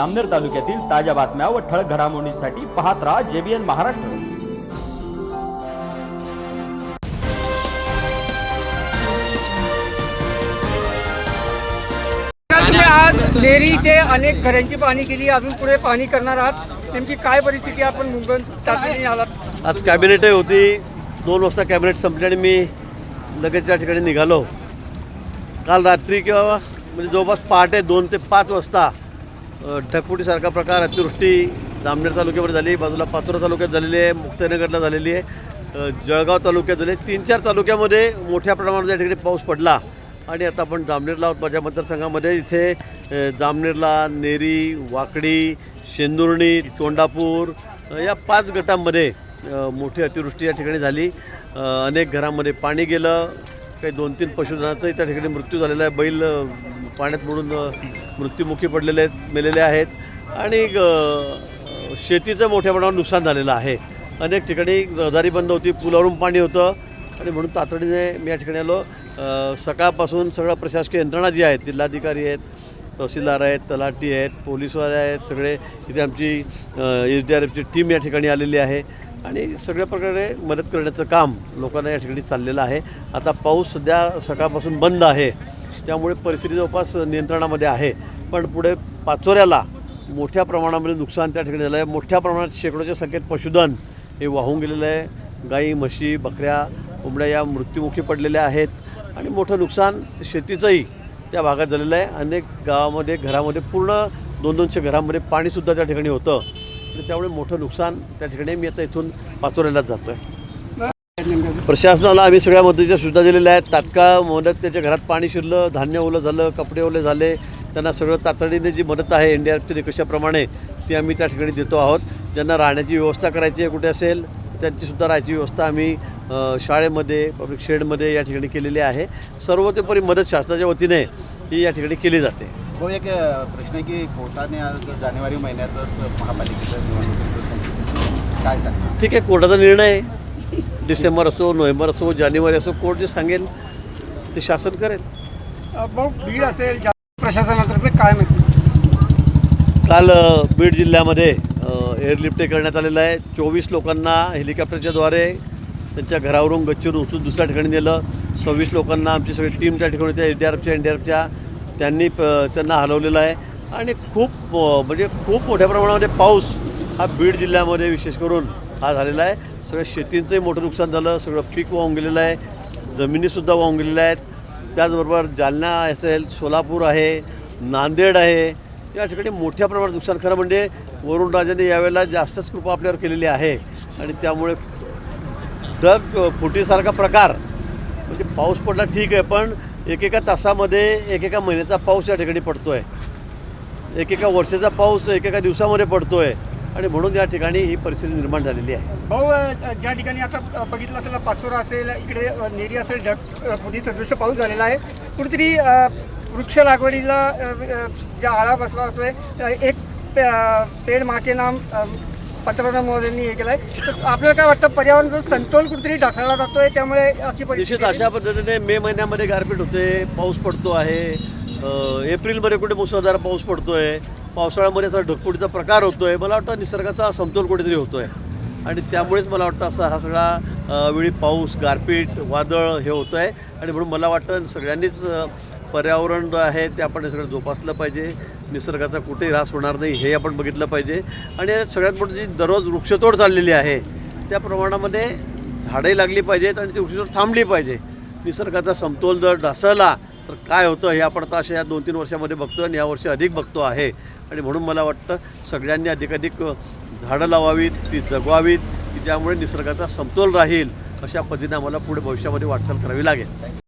आमनेर तालुक्यातील ताज्या बातम्या व ठळक घडामोडींसाठी पाहत राहा जेबीएन महाराष्ट्र. आज नेरी ते अनेक घरांची पाहणी केली अजून पुढे पाहणी करणार आहात. नेमकी काय परिस्थिती आपण मुंबईत तातडीने आलात. आज कॅबिनेटही होती. दोन वाजता कॅबिनेट संपली आणि मी लगेच त्या ठिकाणी निघालो. काल रात्री किंवा म्हणजे जवळपास पहाटे दोन ते पाच वाजता ढगफुटीसारखा प्रकार अतिवृष्टी जामनेर तालुक्यामध्ये झाली बाजूला पाचोरा तालुक्यात झालेली आहे मुक्तनगरला झालेली आहे. जळगाव तालुक्यात झाली. तीन चार तालुक्यामध्ये मोठ्या प्रमाणात या ठिकाणी पाऊस पडला. आणि आता आपण जामनेरला आहोत माझ्या मतदारसंघामध्ये. इथे जामनेरला नेरी वाकडी शेंदुर्णी सोंडापूर या पाच गटांमध्ये मोठी अतिवृष्टी या ठिकाणी झाली. अनेक घरामध्ये पाणी गेलं. काही दोन तीन पशुधनाचाही त्या ठिकाणी मृत्यू झालेला आहे. बैल पाण्यात बुडून मृत्युमुखी पडलेले आहेत मेलेले आहेत. आणि शेतीचं मोठ्या प्रमाणावर नुकसान झालेलं आहे. अनेक ठिकाणी रहदारी बंद होती पुलावरून पाणी होतं. आणि म्हणून तातडीने मी या ठिकाणी आलो. सकाळपासून सगळं प्रशासकीय यंत्रणा जी आहेत जिल्हाधिकारी आहेत तहसीलदार आहेत तलाठी आहेत पोलीसवाले आहेत सगळे. इथे आमची एच डी आर एफची टीम या ठिकाणी आलेली आहे. आणि सगळ्या प्रकारे मदत करण्याचं काम लोकांना या ठिकाणी चाललेलं आहे. आता पाऊस सध्या सकाळपासून बंद आहे. त्यामुळे परिस्थिती जवळपास नियंत्रणामध्ये आहे. पण पुढे पाचोऱ्याला मोठ्या प्रमाणामध्ये नुकसान त्या ठिकाणी झालं आहे मोठ्या प्रमाणात शेकडोच्या संख्येत पशुधन हे वाहून गेलेलं आहे. गाई म्हशी बकऱ्या कोंबड्या या मृत्युमुखी पडलेल्या आहेत. आणि मोठं नुकसान शेतीचंही त्या भागात झालेलं आहे. अनेक गावामध्ये घरामध्ये पूर्ण दोन दोनशे घरामध्ये पाणीसुद्धा त्या ठिकाणी होतं. आणि त्यामुळे मोठं नुकसान त्या ठिकाणी मी आता इथून पाचोऱ्यालाच जातो आहे प्रशासनाला आम्ही सगळ्या मदतीच्या सूचना दिलेल्या आहेत. तात्काळ मदत त्याच्या घरात पाणी शिरलं धान्य ओलं झालं कपडे ओले झाले. त्यांना सगळं तातडीने जी मदत आहे एन डी आर एफच्या निकषाप्रमाणे ती आम्ही त्या ठिकाणी देतो आहोत. ज्यांना राहण्याची व्यवस्था करायची आहे कुठे असेल त्यांचीसुद्धा राहायची व्यवस्था आम्ही शाळेमध्ये पब्लिक शेडमध्ये या ठिकाणी केलेली आहे. सर्वतोपरी मदत शासनाच्या वतीने ही या ठिकाणी केली जाते. हो एक प्रश्न आहे की कोर्टाने आज जानेवारी महिन्यातच महापालिकेचं निवडणुकीचं काय सांगणार? ठीक आहे कोर्टाचा निर्णय आहे. डिसेंबर असो नोव्हेंबर असो जानेवारी असो कोर्ट जे सांगेल ते शासन करेल. बीड असेल प्रशासनातर्फे काय माहिती? काल बीड जिल्ह्यामध्ये एअरलिफ्ट करण्यात आलेलं आहे. चोवीस लोकांना हेलिकॉप्टरच्याद्वारे त्यांच्या घरावरून गच्चीवरून उचलून दुसऱ्या ठिकाणी नेलं. सव्वीस लोकांना आमची सगळी टीम त्या ठिकाणी होत्या एच डी आर एफच्या एन डी आर एफच्या. त्यांनी प त्यांना हलवलेलं आहे. आणि खूप म्हणजे खूप मोठ्या प्रमाणामध्ये पाऊस हा बीड जिल्ह्यामध्ये विशेष करून हा झालेला आहे. सगळं शेतींचंही मोठं नुकसान झालं सगळं पीक वाहून गेलेलं आहे जमिनीसुद्धा वाहून गेलेल्या आहेत. त्याचबरोबर जालना असेल सोलापूर आहे नांदेड आहे. या ठिकाणी मोठ्या प्रमाणात नुकसान. खरं म्हणजे वरुण राजाने यावेळेला जास्तच कृपा आपल्यावर केलेली आहे. आणि त्यामुळे ढग फुटीसारखा प्रकार म्हणजे पाऊस पडला ठीक आहे पण एकेका तासामध्ये एकेका महिन्याचा पाऊस या ठिकाणी पडतो आहे एकेका वर्षाचा पाऊस एकेका दिवसामध्ये पडतो आहे आणि म्हणून या ठिकाणी ही परिस्थिती निर्माण झालेली आहे. हो, भाऊ ज्या ठिकाणी आता बघितलं असेल पाचोरा असेल इकडे नेरी असेल ढग पुढे सदृश्य पाऊस झालेला आहे. कुठेतरी वृक्ष लागवडीला ज्या आळा बसला होतोय एक पेड माके नाम पंतप्रधान मोदींनी हे केलं आहे तर आपल्याला काय वाटतं पर्यावरणाचा समतोल कुठेतरी ढासळला जातोय त्यामुळे अशी निश्चित अशा पद्धतीने मे महिन्यामध्ये गारपीट होते पाऊस पडतो आहे. एप्रिलमध्ये कुठे मुसळधार पाऊस पडतो आहे पावसाळ्यामध्ये असा ढगफुटीचा प्रकार होतो आहे मला वाटतं निसर्गाचा समतोल कुठेतरी होतो आहे आणि त्यामुळेच मला वाटतं असा हा सगळा वेळी पाऊस गारपीट वादळ हे होतं आहे आणि म्हणून मला वाटतं सगळ्यांनीच पर्यावरण जो आहे ते आपण सगळं जोपासलं पाहिजे. निसर्गाचा कुठेही ऱ्हास होणार नाही हे आपण बघितलं पाहिजे. आणि सगळ्यात मोठी जी दररोज वृक्षतोड चाललेली आहे त्या प्रमाणामध्ये झाडंही लागली पाहिजेत आणि ती वृक्षतोड थांबली पाहिजे. निसर्गाचा समतोल जर ढासळला तर काय होतं हे आपण आता अशा या दोन तीन वर्षामध्ये बघतो आणि यावर्षी अधिक बघतो आहे. आणि म्हणून मला वाटतं सगळ्यांनी अधिकाधिक झाडं लावावीत ती जगवावीत की ज्यामुळे निसर्गाचा समतोल राहील अशा पद्धतीने आम्हाला पुढे भविष्यामध्ये वाटचाल करावी लागेल.